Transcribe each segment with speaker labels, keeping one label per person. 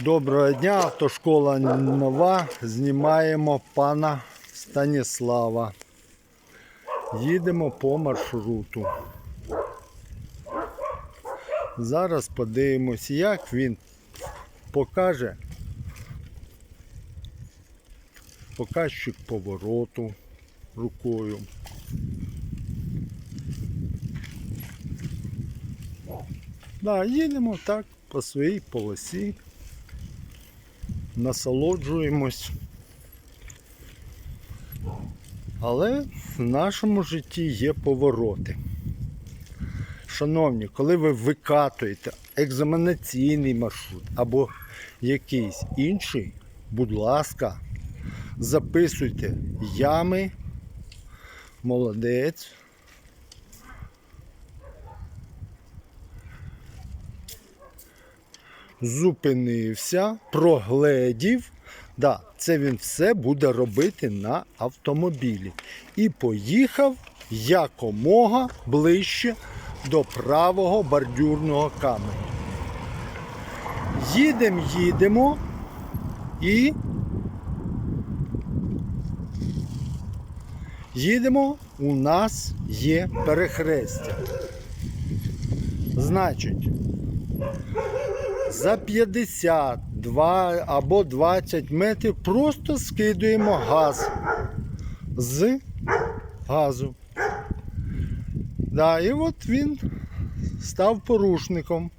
Speaker 1: Доброго дня, автошкола нова. Знімаємо пана Станіслава. Їдемо по маршруту. Зараз подивимось, як він покаже показчик повороту рукою. Да, їдемо так по своїй полосі. Насолоджуємось. Але в нашому житті є повороти. Шановні, коли ви викатуєте екзаменаційний маршрут або якийсь інший, будь ласка, записуйте ями. Молодець. Зупинився, прогледів. Да, це він все буде робити на автомобілі. І поїхав якомога ближче до правого бордюрного каменю. Їдемо, їдемо і їдемо, у нас є перехрестя. Значить, за 50, 2 або 20 метрів просто скидуємо газ з газу. Да, і от він став порушником,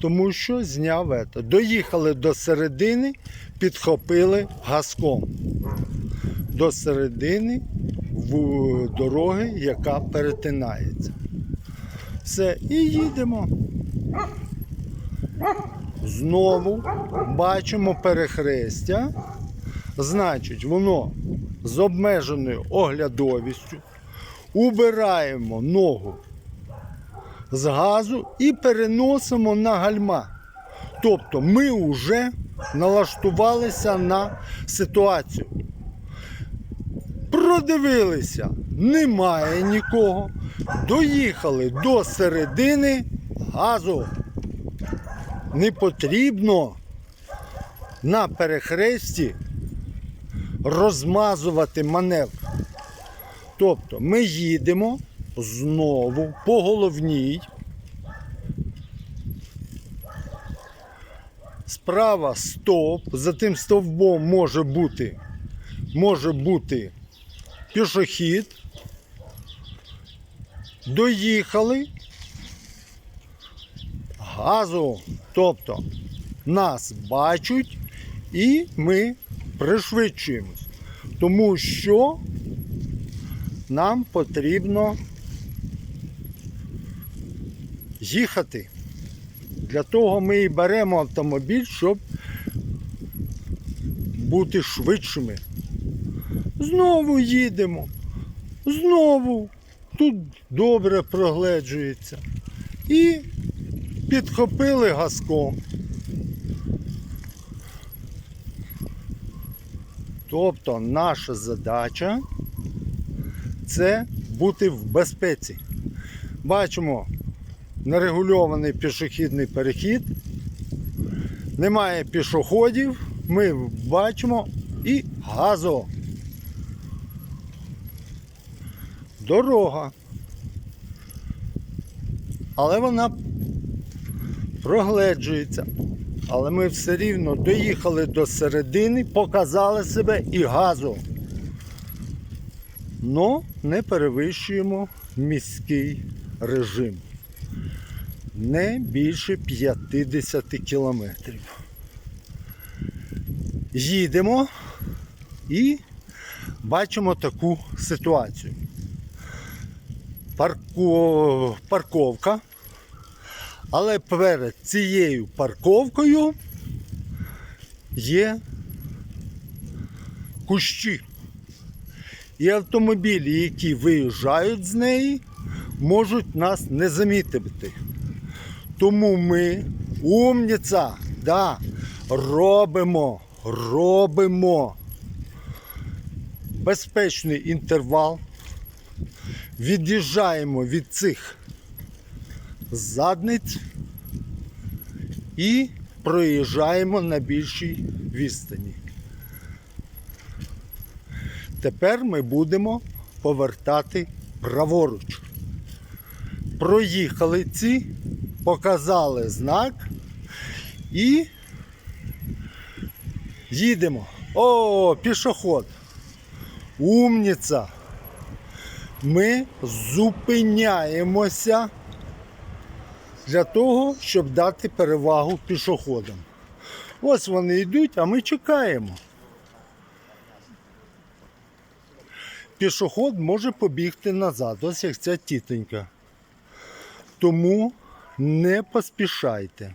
Speaker 1: тому що зняв ето. Доїхали до середини, підхопили газком. До середини в дороги, яка перетинається. Все, і їдемо. Знову бачимо перехрестя. Значить, воно з обмеженою оглядовістю. Убираємо ногу з газу і переносимо на гальма. Тобто ми вже налаштувалися на ситуацію. Продивилися, немає нікого. Доїхали до середини газу не потрібно на перехресті розмазувати маневр. Тобто ми їдемо знову по головній. Справа стоп, за тим стовбом може бути, може бути пішохід. Доїхали, газу. Тобто нас бачать і ми пришвидшуємось. Тому що нам потрібно їхати. Для того ми і беремо автомобіль, щоб бути швидшими. Знову їдемо. Знову. Тут добре прогледжується. І підхопили газком. Тобто наша задача це бути в безпеці. Бачимо нерегульований пішохідний перехід, немає пішоходів, ми бачимо і газо. Дорога. Але вона прогледжується. Але ми все рівно доїхали до середини, показали себе і газу. Но не перевищуємо міський режим. Не більше 50 кілометрів. Їдемо і бачимо таку ситуацію. Парко... Парковка. Але перед цією парковкою є кущі. І автомобілі, які виїжджають з неї, можуть нас не замітити. Тому ми, умніця, да, робимо, робимо безпечний інтервал, від'їжджаємо від цих задниць і проїжджаємо на більшій відстані. Тепер ми будемо повертати праворуч. Проїхали ці, показали знак і їдемо. О, пішоход. Умніця. Ми зупиняємося для того, щоб дати перевагу пішоходам. Ось вони йдуть, а ми чекаємо. Пішоход може побігти назад, ось як ця тітонька. Тому не поспішайте.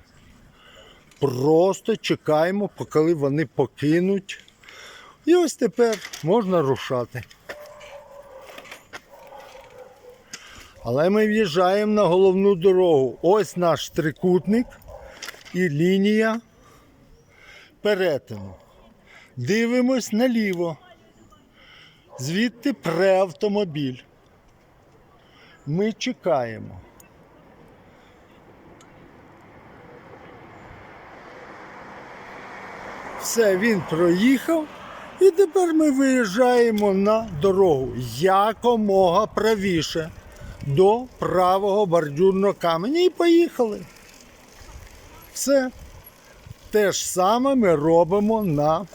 Speaker 1: Просто чекаємо, поки вони покинуть. І ось тепер можна рушати. Але ми в'їжджаємо на головну дорогу. Ось наш трикутник і лінія перетину. Дивимось наліво. Звідти пре автомобіль. Ми чекаємо. Все, він проїхав. І тепер ми виїжджаємо на дорогу якомога правіше до правого бордюрного каменя і поїхали. Все. Те ж саме ми робимо на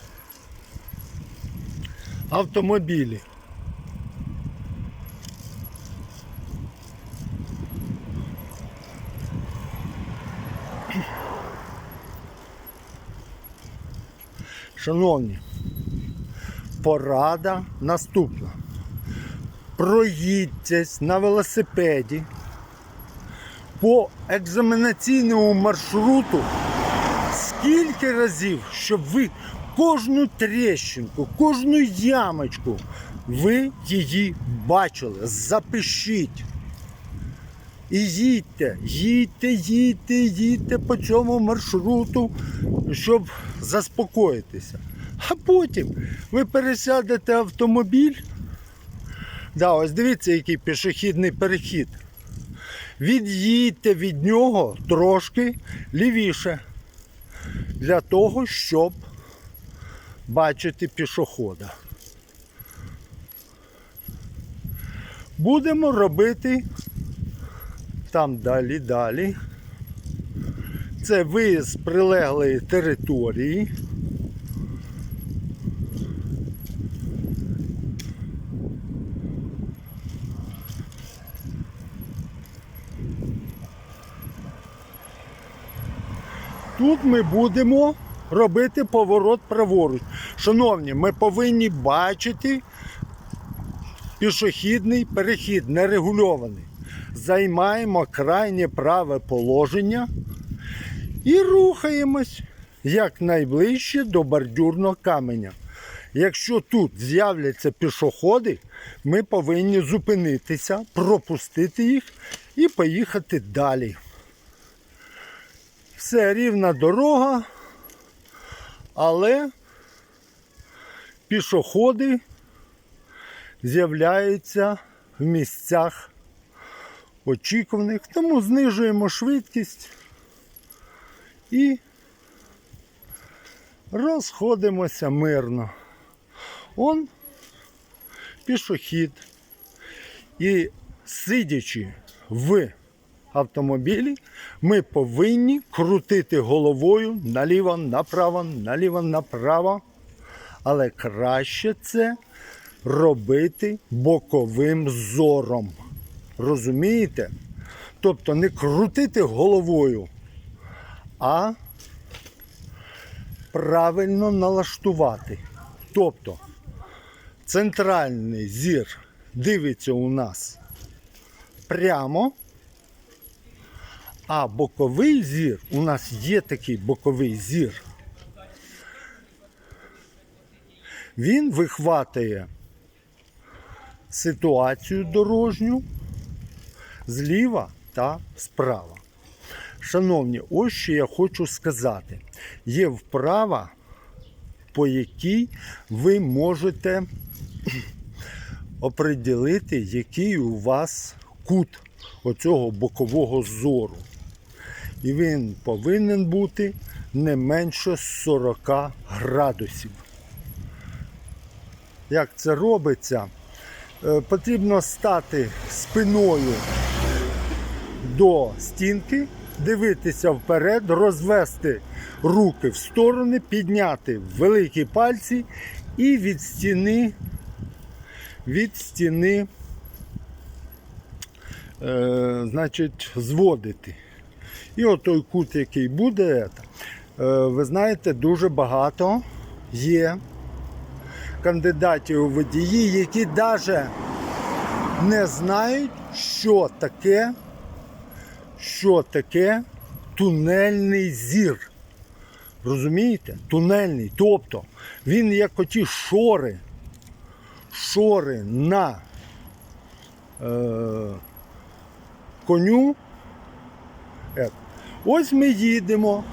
Speaker 1: автомобілі. Шановні, порада наступна. Проїдьтесь на велосипеді по екзаменаційному маршруту скільки разів, щоб ви кожну тріщинку, кожну ямочку, ви її бачили. Запишіть. І їдьте, їдьте, їдьте, їдьте по цьому маршруту, щоб заспокоїтися. А потім ви пересядете автомобіль. Да, ось дивіться, який пішохідний перехід. Від'їдьте від нього трошки лівіше. Для того, щоб бачити пішохода. Будемо робити там далі далі. Це виїзд прилеглої території. Тут ми будемо робити поворот праворуч. Шановні, ми повинні бачити пішохідний перехід, нерегульований. Займаємо крайнє праве положення і рухаємось якнайближче до бордюрного каменя. Якщо тут з'являться пішоходи, ми повинні зупинитися, пропустити їх і поїхати далі. Все рівна дорога, але пішоходи з'являються в місцях очікуваних, тому знижуємо швидкість і розходимося мирно. Он пішохід. І сидячи в автомобілі, ми повинні крутити головою наліво, направо, наліво, направо. Але краще це робити боковим зором. Розумієте? Тобто не крутити головою, а правильно налаштувати. Тобто центральний зір дивиться у нас прямо, а боковий зір, у нас є такий боковий зір. Він вихватує ситуацію дорожню зліва та справа. Шановні, ось що я хочу сказати. Є вправа, по якій ви можете оприділити, який у вас кут оцього бокового зору. І він повинен бути не менше 40 градусів. Як це робиться? Е, Потрібно стати спиною до стінки, дивитися вперед, розвести руки в сторони, підняти великі пальці і від стіни, від стіни, е, значить, зводити. І отой кут, який буде, е, ви знаєте, дуже багато є кандидатів у водії, які навіть не знають, що таке, що таке тунельний зір. Розумієте? Тунельний. Тобто він як оті шори, шори на е, коню. Ось ми їдемо.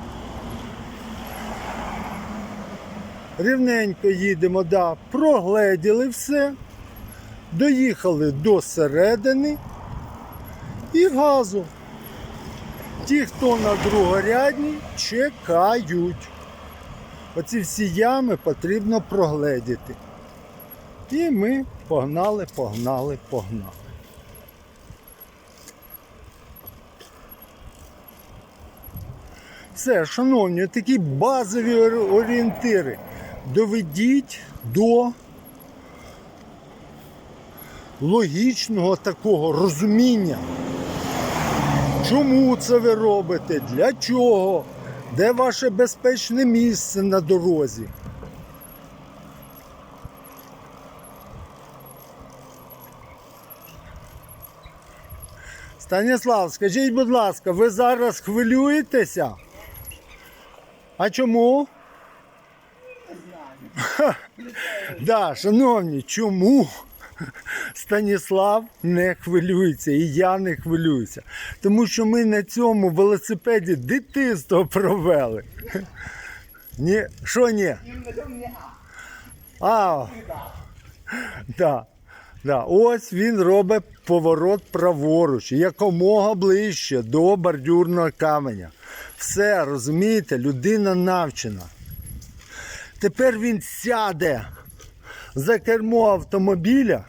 Speaker 1: Рівненько їдемо, да, прогледіли все, доїхали до середини і газу. Ті, хто на другорядній, чекають. Оці всі ями потрібно прогледіти. І ми погнали, погнали, погнали. Все, шановні, такі базові орієнтири. Доведіть до логічного такого розуміння. Чому це ви робите? Для чого? Де ваше безпечне місце на дорозі? Станіслав, скажіть, будь ласка, ви зараз хвилюєтеся? А чому? Да, шановні, чому Станіслав не хвилюється і я не хвилююся? Тому що ми на цьому велосипеді дитинство провели. Ні, що ні? А, да, да. Ось він робить поворот праворуч, якомога ближче до бордюрного каменя. Все, розумієте, людина навчена. Тепер він сяде за кермо автомобіля,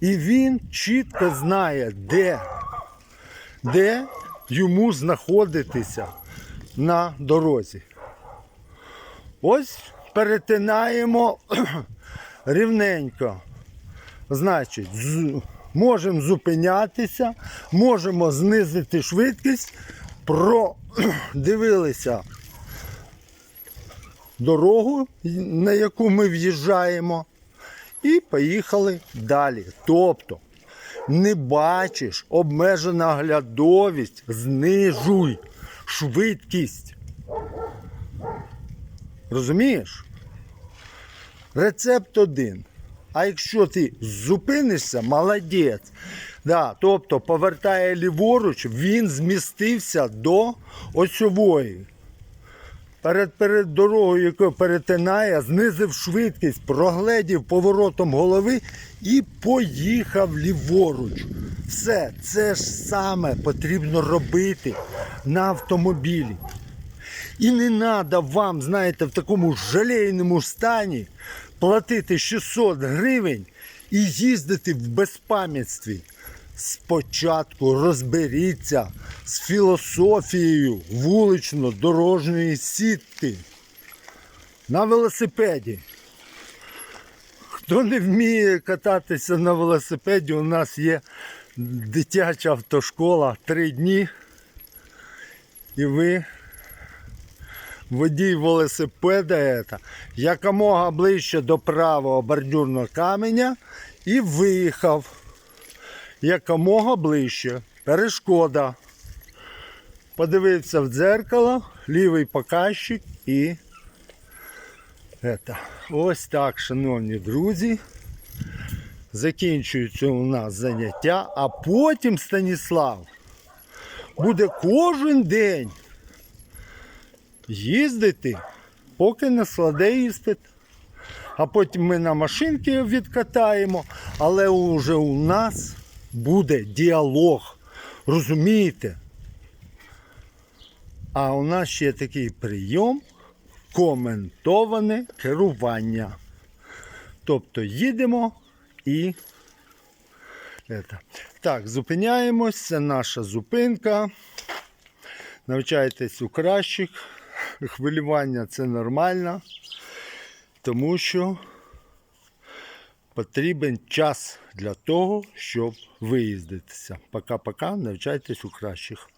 Speaker 1: і він чітко знає, де, де йому знаходитися на дорозі. Ось перетинаємо рівненько. Значить, можемо зупинятися, можемо знизити швидкість, продивилися дорогу, на яку ми в'їжджаємо, і поїхали далі. Тобто, не бачиш, обмежена глядовість, знижуй швидкість. Розумієш? Рецепт один. А якщо ти зупинишся, молодець. Да, тобто повертає ліворуч, він змістився до осьової. Перед, перед дорогою, яку перетинає, знизив швидкість, прогледів поворотом голови і поїхав ліворуч. Все, це ж саме потрібно робити на автомобілі. І не треба вам, знаєте, в такому жалейному стані платити 600 гривень і їздити в безпам'ятстві. Спочатку розберіться з філософією вулично-дорожньої сітки на велосипеді. Хто не вміє кататися на велосипеді, у нас є дитяча автошкола три дні. І ви водій велосипеда это, якомога ближче до правого бордюрного каменя і виїхав якомога ближче. Перешкода. Подивився в дзеркало, лівий показчик і это. ось так, шановні друзі. Закінчується у нас заняття, а потім Станіслав буде кожен день їздити, поки не складе іспит. А потім ми на машинки відкатаємо, але вже у нас буде діалог. Розумієте? А у нас ще такий прийом коментоване керування. Тобто їдемо і. Так, зупиняємось, це наша зупинка. Навчайтесь у кращих. Хвилювання це нормально, тому що потрібен час для того, щоб виїздитися. Пока-пока, навчайтесь у кращих.